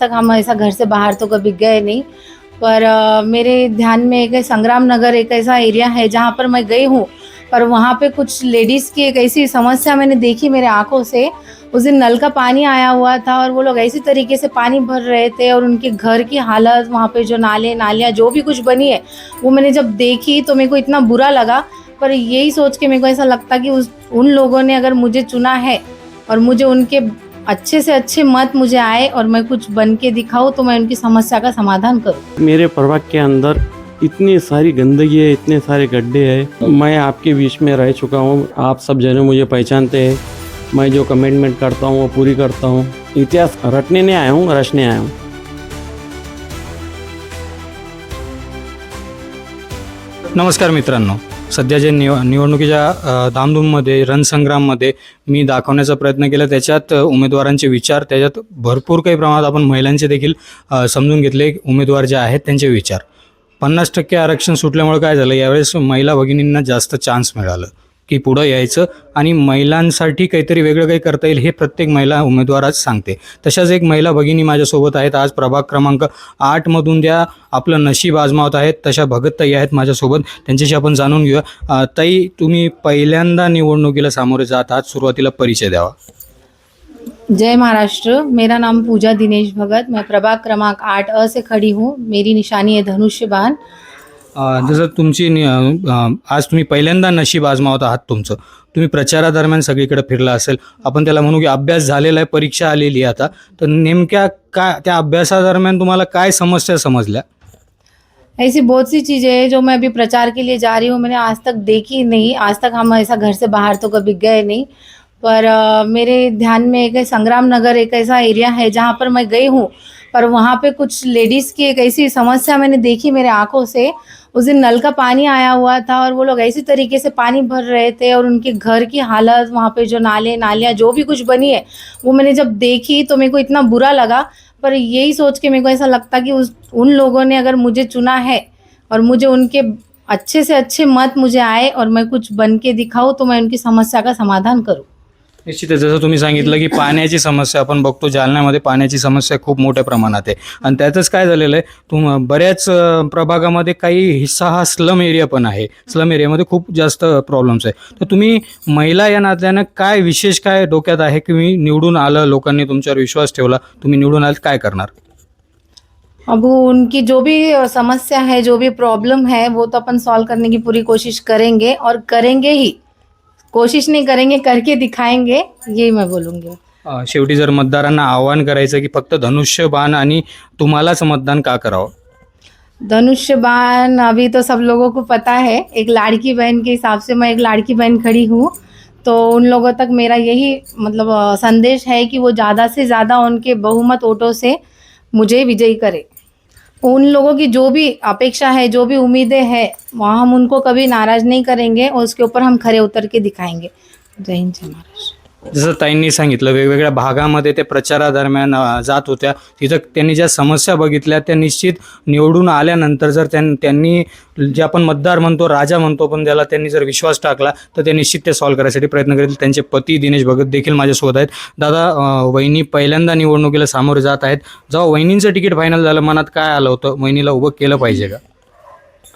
तक हम ऐसा घर से बाहर तो कभी गए नहीं। पर अ, मेरे ध्यान में एक संग्राम नगर एक ऐसा एरिया है जहाँ पर मैं गई हूँ। पर वहाँ पे कुछ लेडीज़ की एक ऐसी समस्या मैंने देखी मेरे आँखों से। उस दिन नल का पानी आया हुआ था और वो लोग ऐसी तरीके से पानी भर रहे थे और उनके घर की हालत वहाँ पे जो नाले नालियाँ जो भी कुछ बनी है वो मैंने जब देखी तो मेरे को इतना बुरा लगा। पर यही सोच के मेरे को ऐसा लगता कि उस उन लोगों ने अगर मुझे चुना है और मुझे उनके अच्छे से अच्छे मत मुझे आए और मैं कुछ बन के दिखाऊँ तो मैं उनकी समस्या का समाधान करूँ। मेरे प्रभाग के अंदर इतनी सारी गंदगी है इतने सारे गड्ढे हैं। मैं आपके बीच में रह चुका हूँ। आप सब जने मुझे पहचानते हैं। मैं जो कमिटमेंट करता हूँ वो पूरी करता हूँ। इतिहास रटने नहीं आया हूँ रचने आया हूँ। नमस्कार मित्रांनो। सध्या जे निव निवडणुकीच्या धामधूममध्ये रणसंग्राममध्ये मी दाखवण्याचा प्रयत्न केला त्याच्यात उमेदवारांचे विचार त्याच्यात भरपूर काही प्रमाणात आपण महिलांचे देखील समजून घेतले उमेदवार जे आहेत त्यांचे विचार. पन्नास टक्के आरक्षण सुटल्यामुळे काय झालं? यावेळेस महिला भगिनींना जास्त चान्स मिळालं. की पुढं यायचं आणि महिलांसाठी काहीतरी वेगळं काही करता येईल हे प्रत्येक महिला उमेदवार सांगते. तशाच एक महिला भगिनी माझ्यासोबत आहेत. आज प्रभाग क्रमांक आठमधून ज्या आपलं नशीब आजमावत आहेत. तशा भगत ताई आहेत माझ्यासोबत. त्यांच्याशी आपण जाणून घेऊया. ताई तुम्ही पहिल्यांदा निवडणुकीला सामोरे जात आहात. सुरुवातीला परिचय द्यावा. जय महाराष्ट्र. मेरा नाम पूजा दिनेश भगत. मैं प्रभाग क्रमांक आठ अ से खड़ी हूँ. मेरी निशानी है धनुष्य बाण अ, जसं तुमची आज तुम्ही पहिल्यांदा नशीब आजमावत आहात तुमचं. तुम्ही प्रचारादरम्यान सगळीकडे फिरला असेल. आपण त्याला म्हणू की अभ्यास झालेला आहे परीक्षा आलेली आहे आता. तर नेमक्या काय त्या अभ्यासादरम्यान तुम्हाला काय समस्या समजल्या? ऐसी बहुत सी चीज़ें हैं जो मैं अभी प्रचार के लिए जा रही हूँ. मैंने आज तक देखी नहीं. आज तक हम ऐसा घर से बाहर तो कभी गए नहीं. पर अ, मेरे ध्यान में एक संग्राम नगर एक ऐसा एरिया है जहाँ पर मैं गई हूँ. पर वहाँ पे कुछ लेडीज़ की एक ऐसी समस्या मैंने देखी मेरे आँखों से. उस दिन नल का पानी आया हुआ था और वो लोग ऐसी तरीके से पानी भर रहे थे और उनके घर की हालत, वहाँ पे जो नाले, नालियाँ, जो भी कुछ बनी है, वो मैंने जब देखी तो मेरे को इतना बुरा लगा। पर यही सोच के मेरे को ऐसा लगता कि उस, उन लोगों ने अगर मुझे चुना है और मुझे उनके अच्छे से अच्छे मत मुझे आए और मैं कुछ बन के दिखाऊँ तो मैं उनकी समस्या का समाधान करूँ। निश्चितच जसं तुम्ही सांगितलं की पाण्याची समस्या आपण बघतो जालन्यामध्ये पाण्याची समस्या खूप मोठ्या प्रमाणात आहे. आणि त्यातच काय झालेलं आहे तुम बऱ्याच प्रभागामध्ये काही हिस्सा हा स्लम एरिया पण आहे. स्लम एरियामध्ये खूप जास्त प्रॉब्लेम्स आहे. तर तुम्ही महिला या नात्यानं काय विशेष काय डोक्यात आहे की मी निवडून आलं लोकांनी तुमच्यावर विश्वास ठेवला तुम्ही निवडून आलात काय करणार? अब उनकी जो भी समस्या है जो भी प्रॉब्लम है वो तो अपन सॉल्व करने की पूरी कोशिश करेंगे और करेंगे ही। कोशिश नहीं करेंगे करके दिखाएँगे यही मैं बोलूँगी। अ, शेवटी जर मतदारांना आव्हान करायचं की फक्त धनुष्य बाण आणि तुम्हालाच मतदान का करावं? धनुष्य बाण अभी तो सब लोगों को पता है एक लाड़की बहन के हिसाब से मैं एक लाड़की बहन खड़ी हूँ तो उन लोगों तक मेरा यही मतलब अ, संदेश है कि वो ज़्यादा से ज़्यादा उनके बहुमत वोटों से मुझे विजयी करे। उन लोगों की जो भी अपेक्षा है, जो भी उम्मीदें हैं, वहाँ हम उनको कभी नाराज़ नहीं करेंगे और उसके ऊपर हम खरे उतर के दिखाएँगे। जय हिंद, जय महाराष्ट्र। जसं ताईंनी सांगितलं वेगवेगळ्या भागामध्ये ते प्रचारादरम्यान जात होत्या. तिथं त्यांनी ज्या समस्या बघितल्या त्या निश्चित निवडून आल्यानंतर जर त्यां त्यांनी जे आपण मतदार म्हणतो राजा म्हणतो पण त्याला त्यांनी जर विश्वास टाकला तर ते निश्चित ते सॉल्व्ह करायसाठी प्रयत्न करतील त्यांचे पती दिनेश भगत देखील माझ्यासोबत आहेत. दादा वहिनी पहिल्यांदा निवडणुकीला सामोरे जात आहेत. जेव्हा वहिनींचं तिकीट फायनल झालं मनात काय आलं होतं? वहिनीला उभं केलं पाहिजे का?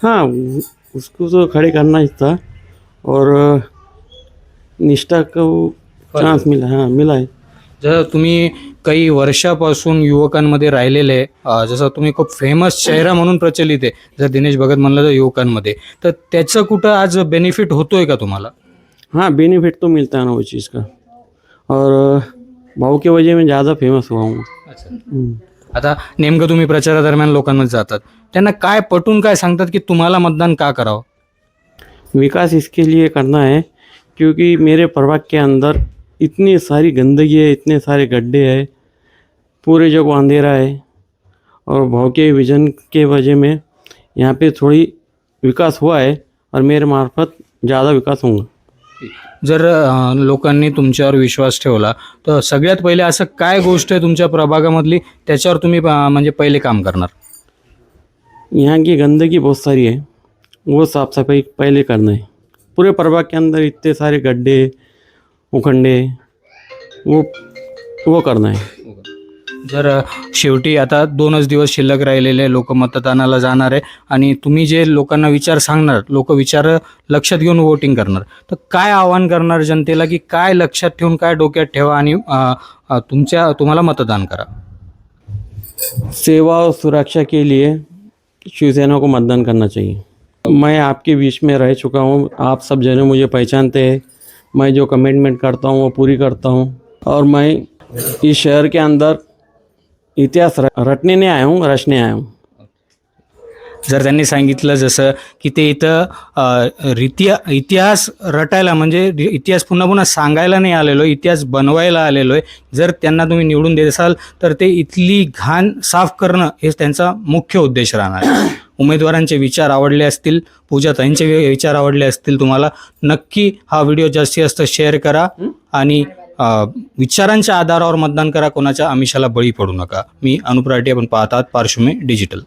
हाँ उ- उसको तो खड़े करना ही था और निष्ठा को चांस मिला हाँ मिला है जसं तुम्ही काही वर्षापासून युवकांमध्ये राहिलेले अं, जसं तुम्ही खूप फेमस चेहरा म्हणून प्रचलित आहे जर दिनेश भगत म्हणलं तर युवकांमध्ये तर त्याचं कुठं आज बेनिफिट होतोय का तुम्हाला? हाँ बेनिफिट तो मिलता है ना वो चीज़ का? और अ, भाव के वजह में ज़्यादा फेमस हुआ हूँ हम्म। आता नेमकं तुम्ही प्रचारादरम्यान लोकांमध्ये जातात त्यांना काय पटून काय सांगतात की तुम्हाला मतदान का करावं? विकास इसके लिए करना है क्योंकि मेरे प्रभाग के अंदर इतनी सारी गंदगी है इतने सारे गड्ढे है पूरे जगह अंधेरा है। और भाव के विजन के वजह में यहाँ पे थोड़ी विकास हुआ है और मेरे मार्फत ज़्यादा विकास होगा। जर अं, लोकांनी तुमच्यावर विश्वास ठेवला तर सगळ्यात पहिले असं काय गोष्ट आहे तुमच्या प्रभागामधली त्याच्यावर तुम्ही अं, म्हणजे पहिले काम करणार? यहाँ की गंदगी बहुत सारी है वो साफ़ सफ़ाई पहले करना है। पूरे प्रभाग के अंदर इतने सारे गड्ढे उखंडे वो वो करना है जर शेवटी आता दोनच दिवस शिल्लक राहिलेले लोक मतदानाला जाणार आहे आणि तुम्ही जे लोकांना विचार सांगणार लोक विचार लक्षात घेऊन वोटिंग करणार तर काय आवाहन करणार जनतेला की काय लक्षात ठेवून काय डोक्यात ठेवा आणि तुमच्या तुम्हाला मतदान करा? सेवा और सुरक्षा के लिए शिवसेना को मतदान करना चाहिए। मैं आपके बीच में रह चुका हूँ। आप सब जने मुझे पहचानते हैं। मैं जो कमिटमेंट करता हूँ, वो पूरी करता हूँ। और मैं इस शहर के अंदर इतिहास रटने नहीं आया हूँ, रचने आया हूँ। जर त्यांनी सांगितलं जसं की ते इथं अ, रितिया इतिहास रटायला म्हणजे इतिहास पुन्हा पुन्हा सांगायला नाही आलेलो इतिहास बनवायला आलेलो आहे जर त्यांना तुम्ही निवडून देत असाल तर ते इथली घाण साफ करणं हे त्यांचा मुख्य उद्देश राहणार. आहे उमेदवारांचे विचार आवडले असतील पूजा ताईंचे विचार आवडले असतील तुम्हाला नक्की हा व्हिडिओ जास्तीत जास्त शेअर करा आणि विचारांच्या आधारावर मतदान करा. कोणाच्या आमिषाला बळी पडू नका. मी अनुप्राटी आपण पाहतात पार्श्वमे डिजिटल.